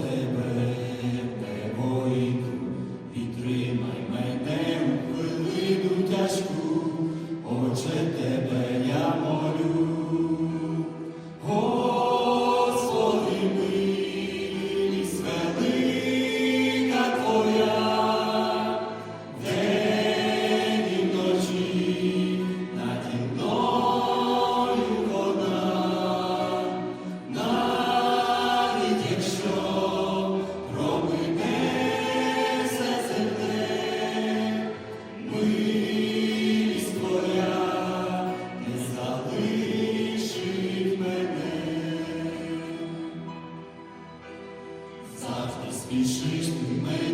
Тебе йду. Підтримай мене у хвилину тяжку, Отже, Тебе Цар, не спішиш ти мене.